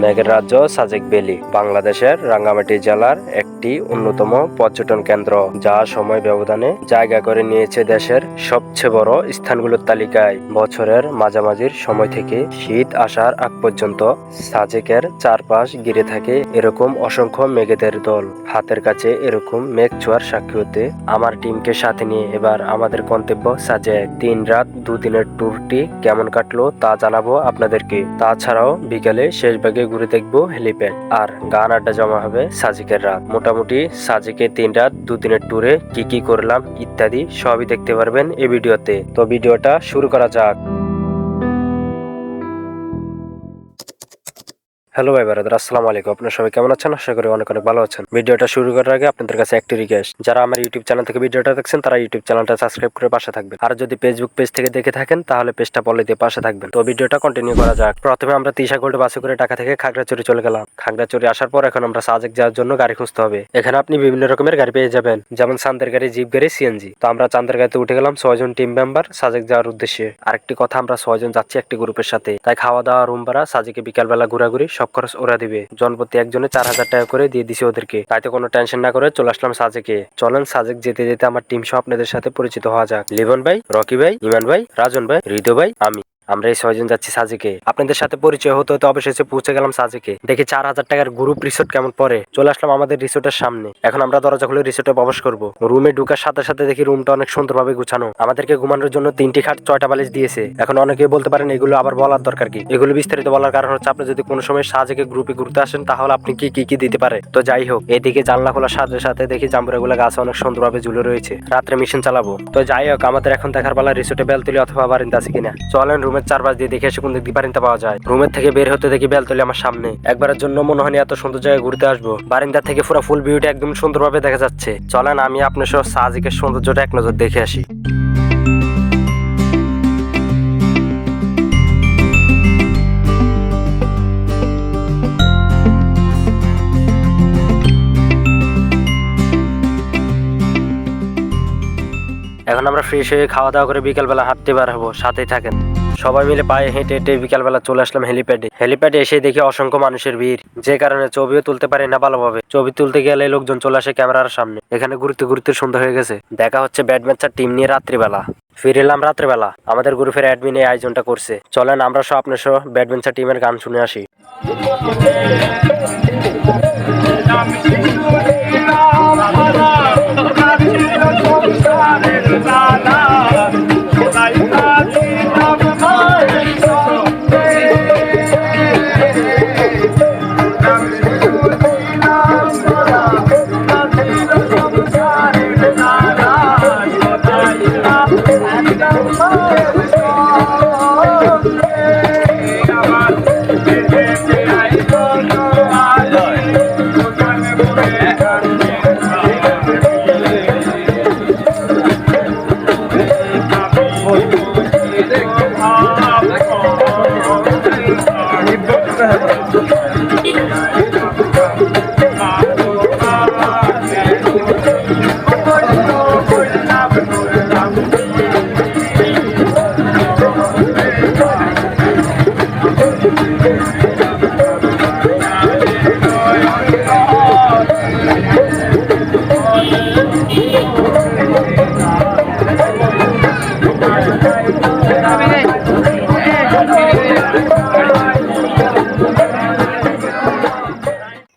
মেঘের রাজ্য সাজেক ভ্যালি বাংলাদেশের রাঙ্গামাটি জেলার একটি অন্যতম পর্যটন কেন্দ্র, যা সময় ব্যবধানে জায়গা করে নিয়েছে দেশের সবচেয়ে বড় স্থানগুলোর তালিকায়। বছরের মাঝামাঝির সময় থেকে শীত আসার আগ পর্যন্ত সাজেকের চারপাশ ঘিরে থাকে এরকম অসংখ্য মেঘেদের দল। হাতের কাছে এরকম মেঘ ছোঁয়ার সাক্ষী হতে আমার টিমকে সাথে নিয়ে এবার আমাদের গন্তব্য সাজেক। তিন রাত দুদিনের ট্যুরটি কেমন কাটলো তা জানাব আপনাদেরকে। তাছাড়াও বিকালে শেষ ভাগে ঘুরে দেখব হেলিপ্যাড। আর গান আড্ডা জমা হবে সাজিকের রাত। মোটামুটি সাজিকে তিন রাত, দুদিনের ট্যুরে কি কি করলাম ইত্যাদি সবই দেখতে পারবেন এই ভিডিওতে। তো ভিডিওটা শুরু করা যাক। হ্যালো ভাই বারাদার, আসসালামু আলাইকুম। আপনার সবাই কেমন আছেন? আশা করি অনেক অনেক ভালো আছেন। ভিডিওটা শুরু করার আগে আপনাদের কাছে একটি রিকোয়েস্ট যারা আমার ইউটিউব চ্যানেল থেকে ভিডিওটা দেখছেন, তারা ইউটিউব চ্যানেলটা সাবস্ক্রাইব করে পাশে থাকবেন। আর যদি ফেসবুক পেজ থেকে দেখে থাকেন, তাহলে পেজটা পলে দিয়ে পাশে থাকবেন। তো ভিডিওটা কন্টিনিউ করা যাক। প্রথমে আমরা তিশা গোল্ড বাসে করে টাকা থেকে খাগড়াচড়ি চলে গেলাম। খাগড়াচড়ি আসার পর এখন আমরা সাজেক যাওয়ার জন্য গাড়ি খুঁজতে হবে। এখানে আপনি বিভিন্ন রকমের গাড়ি পেয়ে যাবেন। যেমন চান্দের গাড়ি, জিপ গাড়ি সিএনজি তো আমরা চান্দের গাড়িতে উঠে গেলাম ছয়জন টিম মেম্বার সাজেক যাওয়ার উদ্দেশ্যে। আরেকটি কথা, আমরা ছয়জন যাচ্ছি একটি গ্রুপের সাথে। তাই খাওয়া দাওয়া রুম ভাড়া, সাজেকে বিকালবেলা ঘোরাঘুরি সব খরচ ওরা দিবে। জনপ্রতি একজনে চার হাজার টাকা করে দিয়ে দিছে ওদেরকে। তাইতে কোনো টেনশন না করে চলে আসলাম সাজেকে। চলেন সাজেক যেতে যেতে আমার টিম সহ আপনাদের সাথে পরিচিত হওয়া যাক। লিবন ভাই, রকি ভাই ইমান ভাই, রাজন ভাই হৃদয় ভাই, আমি। আমরা এই ছয়জন যাচ্ছি সাজেকে। আপনাদের সাথে পরিচয় হতে হতে অবশেষে পৌঁছে গেলাম সাজেকে। দেখি চার হাজার টাকার গ্রুপ রিসোর্ট কেমন পরে চলে আসলাম আমাদের রিসোর্টের সামনে। এখন আমরা দরজা খুলে রিসোর্টে প্রবেশ করব। রুমে ঢুকার সাথে সাথে দেখি রুমটা অনেক সুন্দরভাবে গুছানো। আমাদেরকে ঘুমানোর জন্য তিনটি খাট, ছয়টা বালিশ দিয়েছে। এখন অনেকে বলতে পারেন, এগুলো আবার বলার দরকার কি? এগুলো বিস্তারিত বলার কারণ হচ্ছে, আপনি যদি কোনো সময় সাজেকে গ্রুপে ঘুরতে আসেন, তাহলে আপনি কি কি কি দিতে পারে? তো যাই হোক, এদিকে জানলা খোলার সাথে সাথে দেখি জাম্বুরাগুলো গাছ অনেক সুন্দরভাবে ঝুলে রয়েছে। রাত্রে মিশন চালাবো। তো যাই হোক, আমাদের এখন দেখার বেলা রিসোর্টে বেলতলি অথবা বারিন্দা আছে কিনা। চলেন রুমের চারপাশ দিয়ে দেখে এসে কোন দিক বারিন্দা পাওয়া যায়। রুমের থেকে বের হতে দেখি বেলতলি আমার সামনে। একবারের জন্য মনে হয়নি এত সুন্দর জায়গায় ঘুরতে আসব। বারিন্দা থেকে পুরো ফুল ভিউটা একদম সুন্দরভাবে দেখা যাচ্ছে। চলেন, আমি আপনার সহ সাজিকের সৌন্দর্যটা এক নজর দেখে আসি। এখন আমরা ফ্রেশ হয়ে খাওয়া দাওয়া করে বিকালবেলা হাঁটতে বার হব। সাথেই থাকেন। সবাই মিলে পায়ে হেঁটে হেঁটে বিকালবেলা চলে আসলাম হেলিপ্যাডে। হেলিপ্যাডে এসে দেখি অসংখ্য মানুষের ভিড়। যে কারণে ছবিও তুলতে পারি না ভালোভাবে। ছবি তুলতে গেলে লোকজন চলে আসে ক্যামেরার সামনে। এখানে ঘুরতে ঘুরতে সন্ধ্যা হয়ে গেছে। দেখা হচ্ছে ব্যাট ম্যাচার টিম নিয়ে রাত্রিবেলা। ফিরে এলাম রাত্রেবেলা। আমাদের গ্রুপের অ্যাডমিন এই আয়োজনটা করছে। চলেন আমরা সব আপনার সহ ব্যাডমিন্টন টিমের গান শুনে আসি।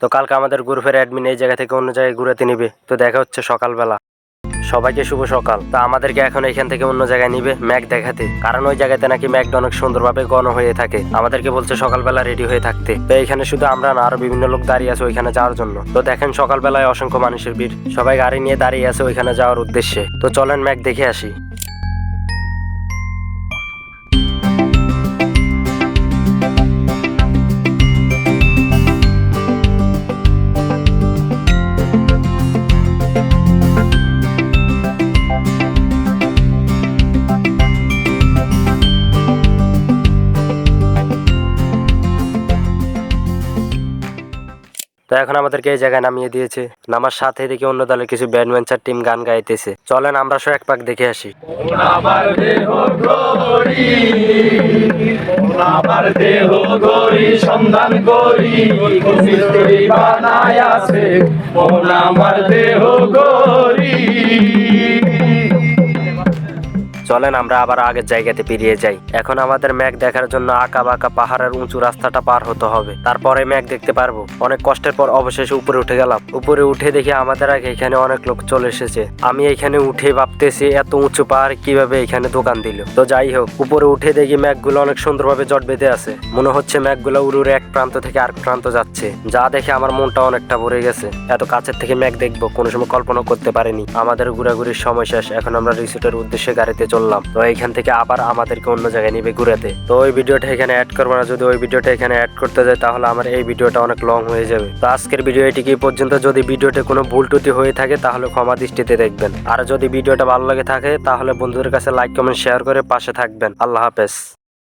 তো কালকে আমাদের গ্রুপের অ্যাডমিন এই জায়গা থেকে অন্য জায়গায় ঘুরাতে নিবে। তো দেখা হচ্ছে সকালবেলা। সবাইকে শুভ সকাল। তা আমাদেরকে এখন এখান থেকে অন্য জায়গায় নিবে ম্যাক দেখাতে। কারণ ওই জায়গাতে নাকি ম্যাকটা অনেক সুন্দরভাবে গণ হয়ে থাকে। আমাদেরকে বলছে সকালবেলা রেডি হয়ে থাকতে। তো এখানে শুধু আমরা না, আরও বিভিন্ন লোক দাঁড়িয়ে আছে ওইখানে যাওয়ার জন্য। তো দেখেন সকালবেলায় অসংখ্য মানুষের ভিড়। সবাই গাড়ি নিয়ে দাঁড়িয়ে আছে ওইখানে যাওয়ার উদ্দেশ্যে। তো চলেন ম্যাক দেখে আসি। এখন আমাদেরকে এই জায়গায় নামিয়ে দিয়েছে। নামার সাথে দেখি অন্য দলের কিছু ব্যাডম্যানচার টিম গান গাইতেছে। চলেন আমরা সব এক পাক দেখে আসি। আমার দেহ গরি চলেন, আমরা আবার আগের জায়গাতে ফিরিয়ে যাই। এখন আমাদের ম্যাগ দেখার জন্য আঁকা বাঁকা পাহাড়ের উঁচু রাস্তাটা পার হতে হবে। তারপরে ম্যাগ দেখতে পারব। অনেক কষ্টের পর অবশেষে উপরে উঠে গেলাম। উপরে উঠে দেখি আমাদের আগে এখানে অনেক লোক চলে এসেছে। আমি এখানে উঠে ভাবতেছি, এত উঁচু পাহাড় কীভাবে এখানে দোকান দিল? তো যাই হোক, উপরে উঠে দেখি ম্যাগগুলো অনেক সুন্দরভাবে জট বেঁধে আছে। মনে হচ্ছে ম্যাগগুলো উড়ে উড়ে এক প্রান্ত থেকে আরেক প্রান্ত যাচ্ছে। যা দেখে আমার মনটা অনেকটা ভরে গেছে। এত কাছের থেকে ম্যাগ দেখব, কোনো সময় কল্পনা করতে পারিনি। আমাদের ঘোরাঘুরির সময় শেষ। এখন আমরা রিসোর্টের উদ্দেশ্যে গাড়িতে চললাম তো এইখান থেকে আবার আমাদেরকে অন্য জায়গায় নিবে ঘুরাতে। তো ওই ভিডিওটা এখানে অ্যাড করব না, যদি ওই ভিডিওটা এখানে অ্যাড করতে যায় তাহলে আমার এই ভিডিওটা অনেক লং হয়ে যাবে। তো আজকের ভিডিও এটিকে পর্যন্ত? যদি ভিডিওতে কোনো ভুল টুটি হয়ে থাকে তাহলে ক্ষমা দৃষ্টিতে দেখবেন। আর যদি ভিডিওটা ভালো লাগে থাকে তাহলে বন্ধুদের কাছে লাইক কমেন্ট শেয়ার করে পাশে থাকবেন। আল্লাহ হাফেজ।